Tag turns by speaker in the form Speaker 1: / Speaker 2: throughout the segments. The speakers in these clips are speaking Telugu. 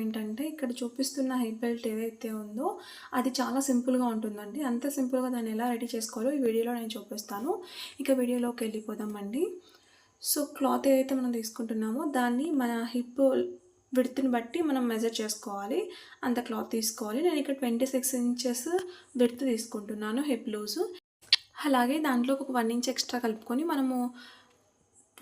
Speaker 1: ఏంటంటే ఇక్కడ చూపిస్తున్న హెడ్ బెల్ట్ ఏదైతే ఉందో అది చాలా సింపుల్గా ఉంటుందండి. అంత సింపుల్గా దాన్ని ఎలా రెడీ చేసుకోవాలో ఈ వీడియోలో నేను చూపిస్తాను. ఇక వీడియోలోకి వెళ్ళిపోదామండి. సో క్లాత్ ఏదైతే మనం తీసుకుంటున్నామో దాన్ని మన హిప్ విడ్త్ని బట్టి మనం మెజర్ చేసుకోవాలి. అంత క్లాత్ తీసుకోవాలి. నేను ఇక్కడ ట్వంటీ సిక్స్ ఇంచెస్ విడ్త్ తీసుకుంటున్నాను హిప్ లూజు. అలాగే దాంట్లో ఒక వన్ ఇంచ్ ఎక్స్ట్రా కలుపుకొని మనము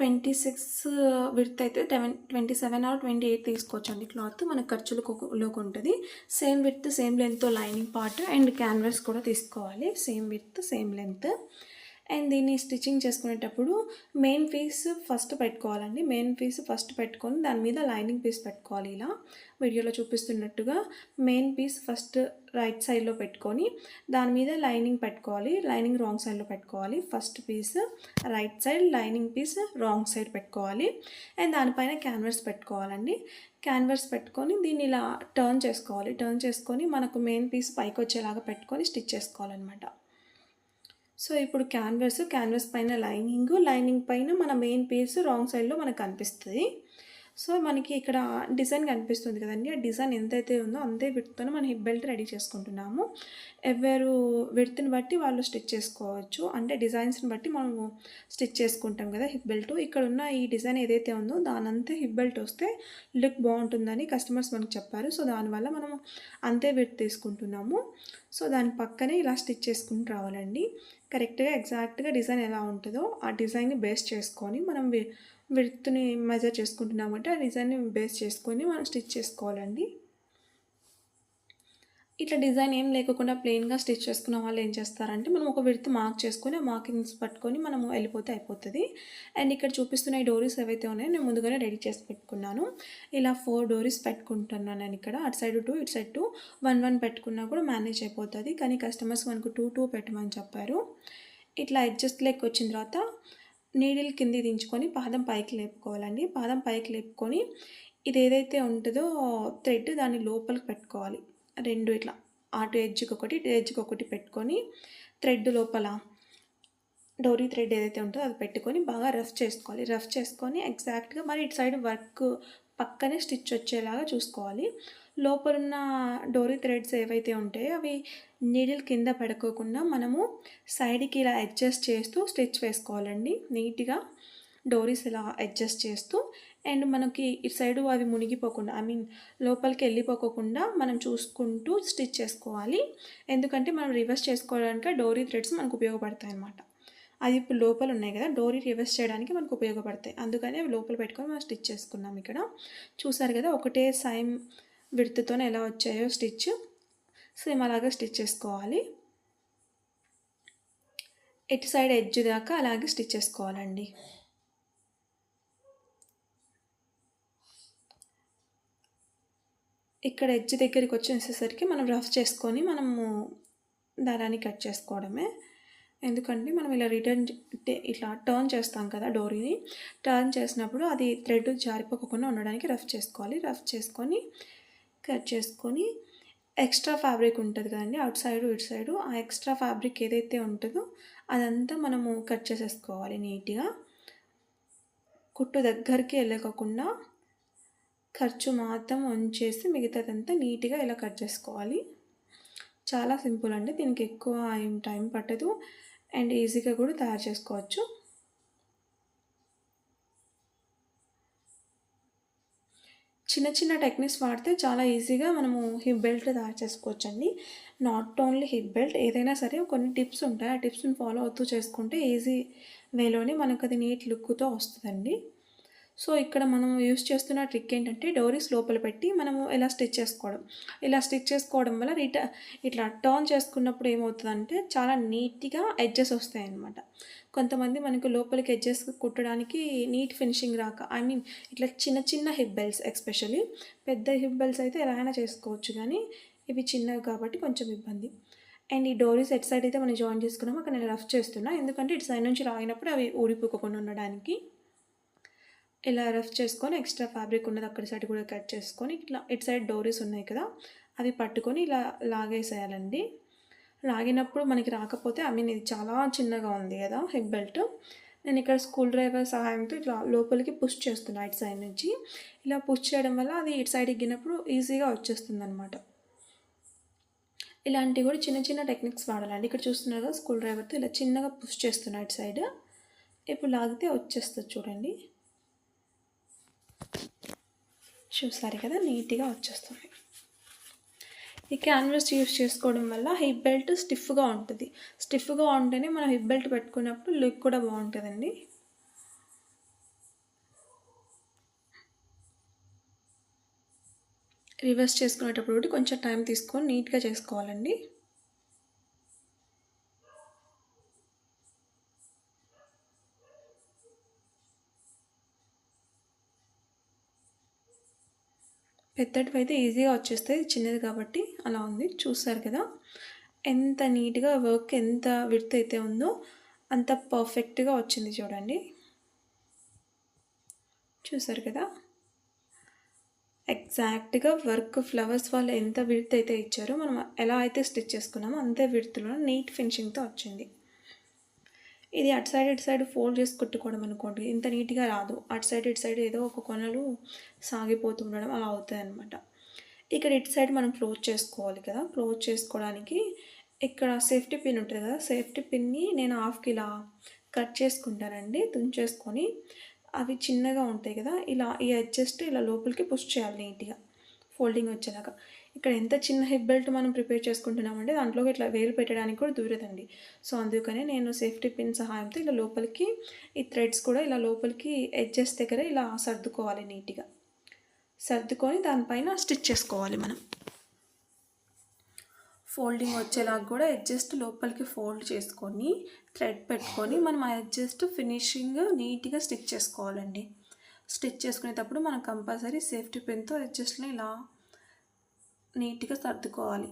Speaker 1: ట్వంటీ సిక్స్ uh, విడ్త్ అయితే టెవెన్ twenty seven or twenty eight తీసుకోవచ్చండి క్లాత్. మన ఖర్చులలోకి ఉంటుంది. Same width same length lining part and canvas కూడా తీసుకోవాలి. Same width same length and దీన్ని స్టిచ్చింగ్ చేసుకునేటప్పుడు మెయిన్ పీస్ ఫస్ట్ పెట్టుకోవాలండి. మెయిన్ పీస్ ఫస్ట్ పెట్టుకొని దాని మీద లైనింగ్ పీస్ పెట్టుకోవాలి ఇలా. వీడియోలో చూపిస్తున్నట్టుగా మెయిన్ పీస్ ఫస్ట్ రైట్ సైడ్లో పెట్టుకొని దాని మీద లైనింగ్ పెట్టుకోవాలి. లైనింగ్ రాంగ్ సైడ్లో పెట్టుకోవాలి. First piece right side lining piece wrong side పెట్టుకోవాలి. అండ్ దానిపైన క్యాన్వర్స్ పెట్టుకోవాలండి. క్యాన్వర్స్ పెట్టుకొని దీన్ని ఇలా టర్న్ చేసుకోవాలి. టర్న్ చేసుకొని మనకు మెయిన్ పీస్ పైకి వచ్చేలాగా పెట్టుకొని స్టిచ్ చేసుకోవాలన్నమాట. సో ఇప్పుడు క్యాన్వాస్ క్యాన్వాస్ పైన లైనింగ్ లైనింగ్ పైన మన మెయిన్ పీస్ రాంగ్ సైడ్లో మనకు కనిపిస్తుంది. సో మనకి ఇక్కడ డిజైన్ కనిపిస్తుంది కదండి. ఆ డిజైన్ ఎంతైతే ఉందో అంతే విడ్త్తో మనం హిప్ బెల్ట్ రెడీ చేసుకుంటున్నాము. ఎవరు విడ్త్ని బట్టి వాళ్ళు స్టిచ్ చేసుకోవచ్చు. అంటే డిజైన్స్ని బట్టి మనము స్టిచ్ చేసుకుంటాం కదా హిప్ బెల్ట్ ఇక్కడ ఉన్న ఈ డిజైన్ ఏదైతే ఉందో దానంతే హిప్ బెల్ట్ వస్తే లుక్ బాగుంటుందని కస్టమర్స్ మనకు చెప్పారు. సో దానివల్ల మనం అంతే విడ్ తీసుకుంటున్నాము. సో దాని పక్కనే ఇలా స్టిచ్ చేసుకుని రావాలండి. కరెక్ట్గా ఎగ్జాక్ట్గా డిజైన్ ఎలా ఉంటుందో ఆ డిజైన్ని బేస్ చేసుకొని మనం విడ్త్ని మెజర్ చేసుకుంటున్నామంటే ఆ డిజైన్ని బేస్ చేసుకొని మనం స్టిచ్ చేసుకోవాలండి. ఇట్లా డిజైన్ ఏం లేకుండా ప్లెయిన్గా స్టిచ్ చేసుకున్న వాళ్ళు ఏం చేస్తారంటే మనం ఒక విడత మార్క్ చేసుకొని ఆ మార్కింగ్స్ పట్టుకొని మనము వెళ్ళిపోతే అయిపోతుంది. అండ్ ఇక్కడ చూపిస్తున్న ఈ డోరీస్ ఏవైతే ఉన్నాయో నేను ముందుగానే రెడీ చేసి పెట్టుకున్నాను. ఇలా ఫోర్ డోరీస్ పెట్టుకుంటున్నాను నేను ఇక్కడ. అటు సైడ్ టూ ఇటు సైడ్ టూ వన్ వన్ పెట్టుకున్నా కూడా మేనేజ్ అయిపోతుంది. కానీ కస్టమర్స్ మనకు టూ టూ పెట్టమని చెప్పారు. ఇట్లా అడ్జస్ట్ లెక్క వచ్చిన తర్వాత నీడిల్ కింది దించుకొని పాదం పైకి లేపుకోవాలండి. పాదం పైకి లేపుకొని ఇది ఏదైతే ఉంటుందో థ్రెడ్ దాన్ని లోపలికి పెట్టుకోవాలి. రెండు ఇట్లా. అటు ఎడ్జ్కి ఒకటి ఇటు ఎడ్జ్కి ఒకటి పెట్టుకొని థ్రెడ్ లోపల డోరీ థ్రెడ్ ఏదైతే ఉంటుందో అది పెట్టుకొని బాగా రఫ్ చేసుకోవాలి. రఫ్ చేసుకొని ఎగ్జాక్ట్గా మరి ఇటు సైడ్ వర్క్ పక్కనే స్టిచ్ వచ్చేలాగా చూసుకోవాలి. లోపలున్న డోరీ థ్రెడ్స్ ఏవైతే ఉంటాయో అవి నీడిల్ కింద పడుకోకుండా మనము సైడ్కి ఇలా అడ్జస్ట్ చేస్తూ స్టిచ్ వేసుకోవాలండి. నీట్గా డోరీస్ ఇలా అడ్జస్ట్ చేస్తూ అండ్ మనకి ఇటు సైడు అవి మునిగిపోకుండా ఐ మీన్ లోపలికి వెళ్ళిపోకుండా మనం చూసుకుంటూ స్టిచ్ చేసుకోవాలి. ఎందుకంటే మనం రివర్స్ చేసుకోవడానికి డోరీ థ్రెడ్స్ మనకు ఉపయోగపడతాయి అన్నమాట. అది ఇప్పుడు లోపల ఉన్నాయి కదా డోరీ రివర్స్ చేయడానికి మనకు ఉపయోగపడతాయి. అందుకని అవి లోపల పెట్టుకొని మనం స్టిచ్ చేసుకున్నాం ఇక్కడ. చూసారు కదా ఒకటే సైమ్ విడుతుతోనే ఎలా వచ్చాయో స్టిచ్. సేమ్ అలాగే స్టిచ్ చేసుకోవాలి. ఎటు సైడ్ ఎడ్జ్ దాకా అలాగే స్టిచ్ చేసుకోవాలండి. ఇక్కడ ఎడ్జ్ దగ్గరికి వచ్చేసేసరికి మనం రఫ్ చేసుకొని మనము దారాన్ని కట్ చేసుకోవడమే. ఎందుకంటే మనం ఇలా రిటర్న్ ఇట్లా టర్న్ చేస్తాం కదా డోరీని. టర్న్ చేసినప్పుడు అది థ్రెడ్ జారిపోకుండా ఉండడానికి రఫ్ చేసుకోవాలి. రఫ్ చేసుకొని కట్ చేసుకొని ఎక్స్ట్రా ఫ్యాబ్రిక్ ఉంటుంది కదండి అవుట్ సైడ్ ఇటు సైడు. ఆ ఎక్స్ట్రా ఫ్యాబ్రిక్ ఏదైతే ఉంటుందో అదంతా మనము కట్ చేసేసుకోవాలి నీట్గా. కుట్టు దగ్గరికి వెళ్ళకోకుండా ఖర్చు మాత్రం ఉంచేసి మిగతాదంతా నీట్గా ఇలా కట్ చేసుకోవాలి. చాలా సింపుల్ అండి. దీనికి ఎక్కువ ఏం టైం పట్టదు. అండ్ ఈజీగా కూడా తయారు చేసుకోవచ్చు. చిన్న చిన్న టెక్నిక్స్ వాడితే చాలా ఈజీగా మనము హిప్ బెల్ట్ తయారు చేసుకోవచ్చు అండి నాట్ ఓన్లీ హిప్ బెల్ట్ ఏదైనా సరే కొన్ని టిప్స్ ఉంటాయి. ఆ టిప్స్ని ఫాలో అవుతూ చేసుకుంటే ఈజీ వేలోనే మనకు అది నీట్ లుక్తో వస్తుందండి. సో ఇక్కడ మనం యూస్ చేస్తున్న ట్రిక్ ఏంటంటే డోరీస్ లోపల పెట్టి మనము ఇలా స్టిచ్ చేసుకోవడం. ఇలా స్టిచ్ చేసుకోవడం వల్ల రిట ఇట్లా టర్న్ చేసుకున్నప్పుడు ఏమవుతుందంటే చాలా నీట్గా ఎడ్జెస్ వస్తాయి అన్నమాట కొంతమంది మనకు లోపలికి ఎడ్జెస్ కుట్టడానికి నీట్ ఫినిషింగ్ రాక ఐ మీన్ ఇట్లా చిన్న చిన్న హిప్ బెల్ట్స్ పెద్ద హిప్ అయితే ఎలా అయినా చేసుకోవచ్చు కానీ ఇవి చిన్నవి కాబట్టి కొంచెం ఇబ్బంది. అండ్ ఈ డోరీస్ ఎట్ సైడ్ అయితే మనం జాయిన్ చేసుకున్నాము అక్కడ నేను రఫ్ చేస్తున్నా. ఎందుకంటే ఇటు సైడ్ నుంచి రాగినప్పుడు అవి ఊడిపోకుండా ఉండడానికి ఇలా రఫ్ చేసుకొని ఎక్స్ట్రా ఫ్యాబ్రిక్ ఉన్నది అక్కడ సైడ్ కూడా కట్ చేసుకొని ఇట్లా ఇటు సైడ్ డోరీస్ ఉన్నాయి కదా అవి పట్టుకొని ఇలా లాగేసేయాలండి. లాగినప్పుడు మనకి రాకపోతే ఐ మీన్ ఇది చాలా చిన్నగా ఉంది కదా హెడ్ బెల్ట్ నేను ఇక్కడ స్కూల్ డ్రైవర్ సహాయంతో ఇట్లా లోపలికి పుష్ చేస్తున్నా ఇటు సైడ్ నుంచి. ఇలా పుష్ చేయడం వల్ల అది ఇటు సైడ్ ఎగ్గినప్పుడు ఈజీగా వచ్చేస్తుంది అనమాట ఇలాంటివి కూడా చిన్న చిన్న టెక్నిక్స్ వాడాలండి. ఇక్కడ చూస్తున్నారు కదా స్కూల్ డ్రైవర్తో ఇలా చిన్నగా పుష్ చేస్తున్నా ఇటు సైడ్ ఇప్పుడు లాగితే వచ్చేస్తుంది చూడండి. చూసారు కదా నీట్గా వచ్చేస్తుంది. ఈ క్యాన్వాస్ యూస్ చేసుకోవడం వల్ల హిప్ బెల్ట్ స్టిఫ్గా ఉంటుంది. స్టిఫ్గా ఉంటేనే మనం హిప్ బెల్ట్ పెట్టుకున్నప్పుడు లుక్ కూడా బాగుంటుందండి. రివర్స్ చేసుకునేటప్పుడు కూడా కొంచెం టైం తీసుకొని నీట్గా చేసుకోవాలండి. పెద్దటివి అయితే ఈజీగా వచ్చేస్తాయి. చిన్నది కాబట్టి అలా ఉంది. చూసారు కదా? ఎంత నీట్గా వర్క్ ఎంత విడత అయితే ఉందో అంత పర్ఫెక్ట్గా వచ్చింది చూడండి. చూసారు కదా? ఎగ్జాక్ట్గా వర్క్ ఫ్లవర్స్ వాళ్ళు ఎంత విడత అయితే ఇచ్చారో మనం ఎలా అయితే స్టిచ్ చేసుకున్నామో అంతే విడతలో నీట్ ఫినిషింగ్తో వచ్చింది. ఇది అటు సైడ్ ఇటు సైడ్ ఫోల్డ్ చేసి కుట్టుకోవడం అనుకోండి ఇంత నీట్గా రాదు. అటు సైడ్ ఇటు సైడ్ ఏదో ఒక కొనలు సాగిపోతూ ఉండడం అలా అవుతుంది అనమాట ఇక్కడ ఇటు సైడ్ మనం క్లోజ్ చేసుకోవాలి కదా. క్లోజ్ చేసుకోవడానికి ఇక్కడ సేఫ్టీ పిన్ ఉంటుంది కదా. సేఫ్టీ పిన్ని నేను హాఫ్కి ఇలా కట్ చేసుకుంటానండి. తుంచేసుకొని అవి చిన్నగా ఉంటాయి కదా. ఇలా ఈ అడ్జస్ట్ ఇలా లోపలికి పుష్ చేయాలి నీట్గా. ఫోల్డింగ్ వచ్చేలాగా ఇక్కడ ఎంత చిన్న హిప్ బెల్ట్ మనం ప్రిపేర్ చేసుకుంటున్నామంటే దాంట్లోకి ఇట్లా వేలు పెట్టడానికి కూడా దూరదండి. సో అందుకనే నేను సేఫ్టీ పిన్ సహాయంతో ఇలా లోపలికి ఈ థ్రెడ్స్ కూడా ఇలా లోపలికి ఎడ్జెస్ దగ్గర ఇలా సర్దుకోవాలి నీట్గా. సర్దుకొని దానిపైన స్టిచ్ చేసుకోవాలి మనం. ఫోల్డింగ్ వచ్చేలాగా కూడా అడ్జస్ట్ లోపలికి ఫోల్డ్ చేసుకొని థ్రెడ్ పెట్టుకొని మనం ఆ అడ్జస్ట్ ఫినిషింగ్ నీట్గా స్టిచ్ చేసుకోవాలండి. స్టిచ్ చేసుకునేటప్పుడు మనం కంపల్సరీ సేఫ్టీ పిన్తో అడ్జస్ట్ని ఇలా నీట్గా సర్దుకోవాలి.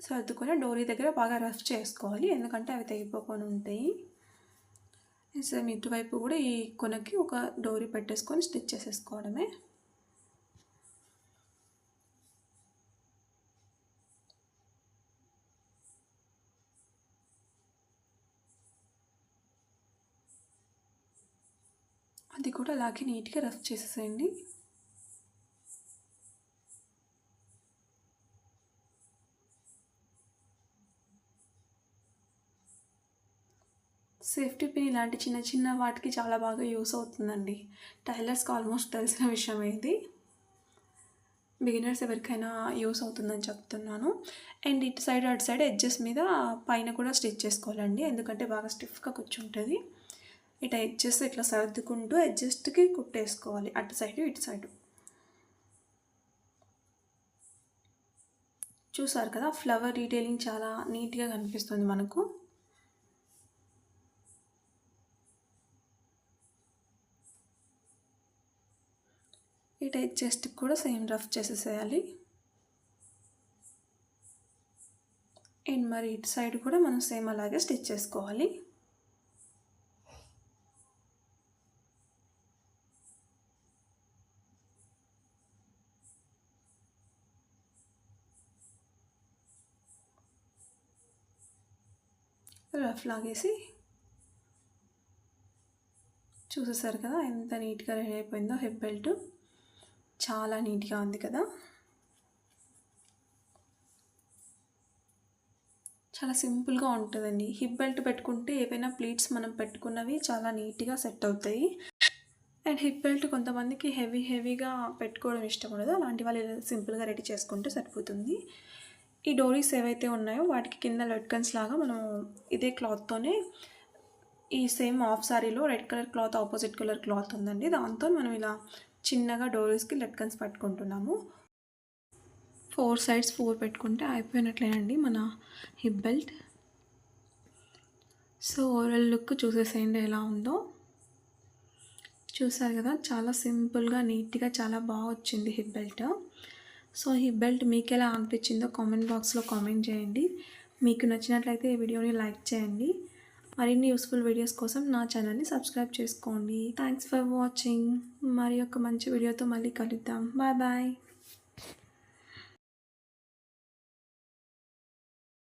Speaker 1: సర్దుకొని డోరీ దగ్గర బాగా రఫ్ చేసుకోవాలి. ఎందుకంటే అవి తెగిపోకొని ఉంటాయి. సేమ్ ఇటువైపు కూడా ఈ కొనకి ఒక డోరీ పెట్టేసుకొని స్టిచ్ చేసేసుకోవడమే. అది కూడా అలాగే నీట్గా రఫ్ చేసేసేయండి. సేఫ్టీ పిన్ ఇలాంటి చిన్న చిన్న వాటికి చాలా బాగా యూస్ అవుతుందండి. టైలర్స్కి ఆల్మోస్ట్ తెలిసిన విషయం ఇది బిగినర్స్ ఎవరికైనా యూస్ అవుతుందని చెప్తున్నాను. అండ్ ఇటు సైడ్ అటు సైడ్ ఎడ్జెస్ మీద పైన కూడా స్టిచ్ చేసుకోవాలండి. ఎందుకంటే బాగా స్టిఫ్గా కూర్చుంటుంది. ఇటు ఎడ్జెస్ ఇట్లా సర్దుకుంటూ అడ్జస్ట్కి కుట్టేసుకోవాలి. అటు సైడ్ ఇటు సైడ్ చూసారు కదా ఫ్లవర్ డీటెయిలింగ్ చాలా నీట్గా కనిపిస్తుంది మనకు. ఈ టైప్ చెస్ట్ కూడా సేమ్ రఫ్ చేసేసేయాలి. అండ్ మరి ఇటు సైడ్ కూడా మనం సేమ్ అలాగే స్టిచ్ చేసుకోవాలి. రఫ్ లాగేసి చూసేసారు కదా ఎంత నీట్గా రెడీ అయిపోయిందో హెప్ బెల్ట్. చాలా నీట్గా ఉంది కదా? చాలా సింపుల్గా ఉంటుందండి. హిప్ బెల్ట్ పెట్టుకుంటే ఏవైనా ప్లీట్స్ మనం పెట్టుకున్నవి చాలా నీట్గా సెట్ అవుతాయి. అండ్ హిప్ బెల్ట్ కొంతమందికి హెవీ హెవీగా పెట్టుకోవడం ఇష్టం ఉండదు. అలాంటి వాళ్ళు సింపుల్గా రెడీ చేసుకుంటే సరిపోతుంది. ఈ డోరీస్ ఏవైతే ఉన్నాయో వాటికి కింద లెట్కన్స్ లాగా మనం ఇదే క్లాత్తోనే ఈ సేమ్ ఆఫ్ సారీలో red colour cloth opposite colour cloth ఉందండి. దాంతో మనం ఇలా చిన్నగా డోరీస్కి లెట్కన్స్ పట్టుకుంటున్నాము. ఫోర్ సైడ్స్ ఫోర్ పెట్టుకుంటే అయిపోయినట్లేనండి మన hip belt. So overall look చూసేసేయండి ఎలా ఉందో. చూసారు కదా చాలా సింపుల్గా నీట్గా చాలా బాగా వచ్చింది hip belt. So hip belt మీకు ఎలా అనిపించిందో కామెంట్ బాక్స్లో కామెంట్ చేయండి. మీకు నచ్చినట్లయితే ఈ వీడియోని లైక్ చేయండి. మరిన్ని యూస్ఫుల్ వీడియోస్ కోసం నా ఛానల్ని సబ్స్క్రైబ్ చేసుకోండి. థ్యాంక్స్ ఫర్ వాచింగ్ మరి ఒక మంచి వీడియోతో మళ్ళీ కలుద్దాం. Bye bye